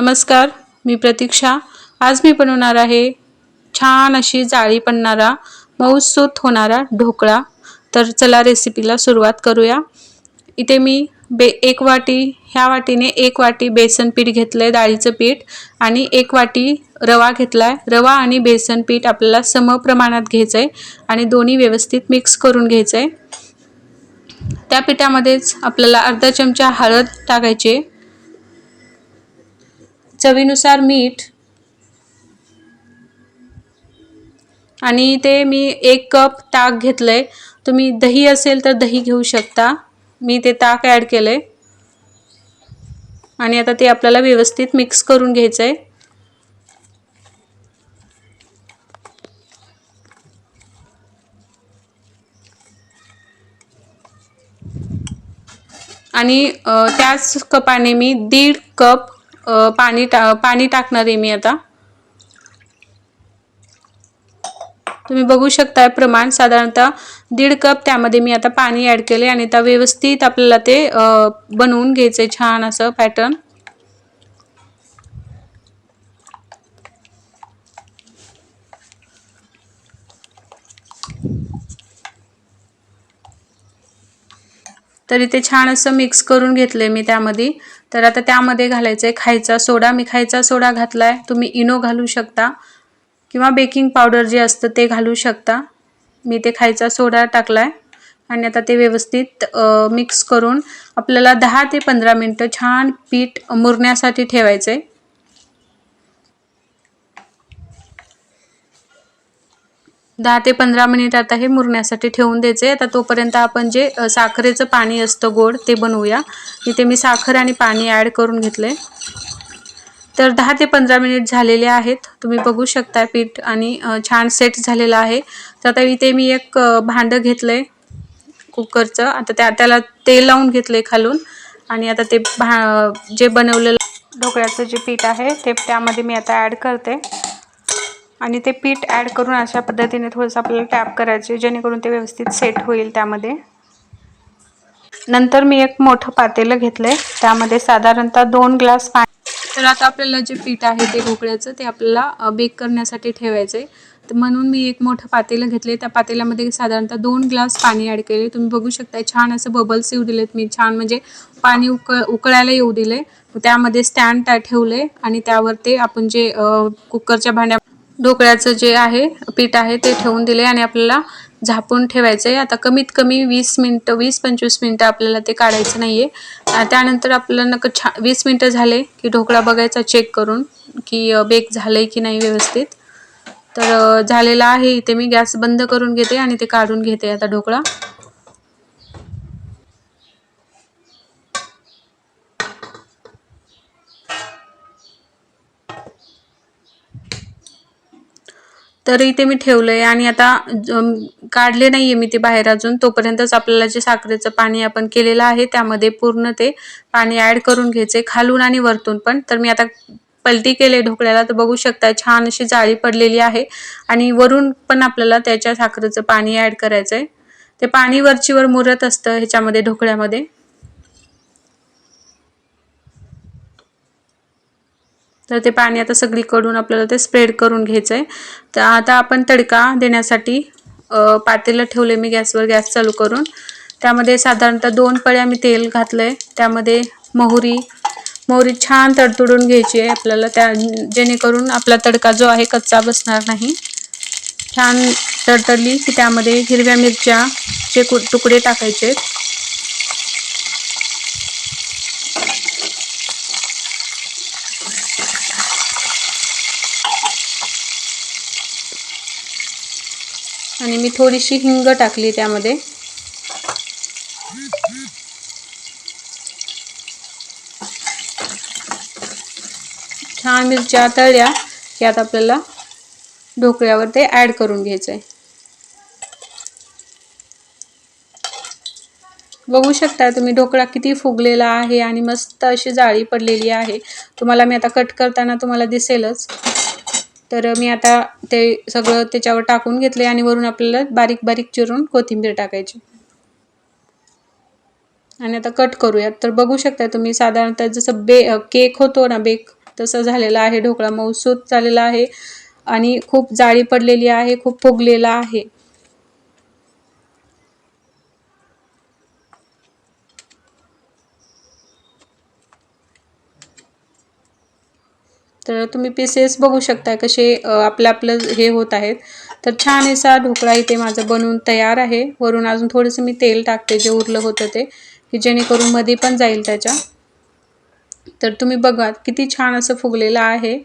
नमस्कार मी प्रतीक्षा. आज मी बनवणार आहे छान अशी जाळी पडणारा मऊसूत होणारा ढोकळा. तर चला रेसिपीला सुरुवात करूया. इथे मी बे एक वाटी ह्या वाटीने एक वाटी बेसन पीठ घेतलं आहे डाळीचं पीठ आणि एक वाटी रवा घेतला आहे रवा आणि बेसन पीठ आपल्याला सम प्रमाणात घ्यायचं आहे आणि दोन्ही व्यवस्थित मिक्स करून घ्यायचं आहे त्या पिठामध्येच आपल्याला अर्धा चमचा हळद टाकायची आहे. चवीनुसार मीठ आणि ते मी एक कप ताक घेतलं आहे तुम्ही दही असेल तर दही घेऊ शकता. मी ते ताक ॲड केलंय. आणि आता ते आपल्याला व्यवस्थित मिक्स करून घ्यायचं आहे आणि त्याच कपाने मी दीड कप पाणी टा पाणी टाकणार आहे मी आता. तुम्ही बघू शकता प्रमाण साधारणतः दीड कप त्यामध्ये मी आता पाणी ॲड केले आणि त्या व्यवस्थित आपल्याला ते बनवून घ्यायचं छान असं पॅटर्न तर इथे छान असं मिक्स करून घेतलं मी त्यामध्ये. तर आता त्यामध्ये घालायचं आहे खायचा सोडा. मी खायचा सोडा घातला आहे तुम्ही इनो घालू शकता. किंवा बेकिंग पावडर जे असतं ते घालू शकता. मी ते खायचा सोडा टाकला आहे आणि आता ते व्यवस्थित मिक्स करून आपल्याला दहा ते पंधरा मिनटं छान पीठ मुरण्यासाठी ठेवायचं आहे दहा ते पंधरा मिनिट आता हे मुरण्यासाठी ठेवून द्यायचे. आता तोपर्यंत आपण जे साखरेचं पाणी असतं गोड ते बनवूया. इथे मी साखर आणि पाणी ॲड करून घेतले. तर दहा ते पंधरा मिनिट झालेले आहेत. तुम्ही बघू शकता पीठ आणि छान सेट झालेलं आहे. तर आता इथे मी एक भांडं घेतलं आहे कुकरचं. आता त्या त्याला तेल लावून घेतलं आहे खालून. आणि आता ते भा जे बनवलेलं ढोकळ्याचं जे पीठ आहे ते त्यामध्ये मी आता ॲड करते. आणि ते पीठ ॲड करून अशा पद्धतीने थोडंसं आपल्याला टॅप करायचे जेणेकरून ते व्यवस्थित सेट होईल त्यामध्ये. नंतर मी एक मोठं पातेलं घेतलं आहे त्यामध्ये साधारणतः दोन ग्लास पाणी तर आता आपल्याला जे पीठ आहे ते ढोकळ्याचं ते आपल्याला बेक करण्यासाठी ठेवायचं आहे तर म्हणून मी एक मोठं पातेलं घेतले त्या पातेल्यामध्ये साधारणतः दोन ग्लास पाणी ॲड केले तुम्ही बघू शकता छान असं बबल्स येऊ दिलेत. मी छान म्हणजे पाणी उकळ उकळायला येऊ दिले त्यामध्ये स्टँड ठेवले आणि त्यावर ते आपण जे कुकरच्या भांड्या ढोकळ्याचं जे आहे पीठ आहे ते ठेवून दिले आणि आपल्याला झापून ठेवायचं आहे आता कमीत कमी वीस मिनटं वीस पंचवीस मिनटं आपल्याला ते काढायचं नाही आहे त्यानंतर आपल्याला नक छा वीस मिनटं झाले की ढोकळा बघायचा चेक करून की बेक झालं आहे की नाही व्यवस्थित. तर झालेला आहे इथे मी गॅस बंद करून घेते आणि ते काढून घेते आता ढोकळा. तर इथे मी ठेवलं आहे आणि आता काढले नाही आहे मी ते बाहेर अजून. तोपर्यंतच आपल्याला जे साखरेचं पाणी आपण केलेलं आहे त्यामध्ये पूर्ण ते पाणी ॲड करून घ्यायचे खालून आणि वरतून पण. तर मी आता पलटी केले ढोकळ्याला तर बघू शकता छान अशी जाळी पडलेली आहे. आणि वरून पण आपल्याला त्याच्या साखरेचं पाणी ॲड करायचं आहे ते पाणी वरचीवर मुरत असतं ह्याच्यामध्ये ढोकळ्यामध्ये. तर ते पाणी आता सगळीकडून आपल्याला ते स्प्रेड करून घ्यायचं आहे तर आता आपण तडका देण्यासाठी पातेलं ठेवले मी गॅसवर गॅस चालू करून. त्यामध्ये साधारणतः दोन पळ्या मी तेल घातलं आहे त्यामध्ये मोहरी मोहरी छान तडतडून घ्यायची आहे आपल्याला. त्या जेणेकरून आपला तडका जो आहे कच्चा बसणार नाही. छान तडतडली की त्यामध्ये हिरव्या मिरच्या तुकडे टाकायचे आहेत. आणि मी थोडीशी हिंग टाकली त्यामध्ये. छान मिरच्या तळल्या की आता आपल्याला ढोकळ्यावर ते ॲड करून घ्यायचं आहे बघू शकता तुम्ही ढोकळा किती फुगलेला आहे आणि मस्त अशी जाळी पडलेली आहे. तुम्हाला मी आता कट करताना तुम्हाला दिसेलच. तर मी आता ते सगळं त्याच्यावर टाकून घेतले आणि वरून आपल्याला बारीक बारीक चिरून कोथिंबीर टाकायची. आणि आता कट करूयात. तर बघू शकता तुम्ही साधारणतः जसं बे केक होतो ना बेक तसं झालेलं आहे ढोकळा मऊसूत झालेला आहे. आणि खूप जाळी पडलेली आहे खूप फुगलेला आहे. तर तुम्ही पीसेस बघू शकता कसे आपलं आपलं हे होत आहेत. तर छान असा ढोकळा इथे माझं बनवून तयार आहे. वरून अजून थोडंसं मी तेल टाकते जे उरलं होतं ते की जेणेकरून मध्ये पण जाईल त्याच्या. तर तुम्ही बघा किती छान असं फुगलेलं आहे.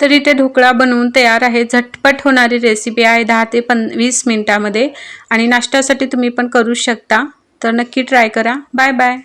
तर इथे ढोकळा बनवून तयार आहे. झटपट होणारी रेसिपी आहे दहा ते पन वीस मिनटामध्ये. आणि नाश्त्यासाठी तुम्ही पण करू शकता. तर नक्की ट्राय करा. Bye bye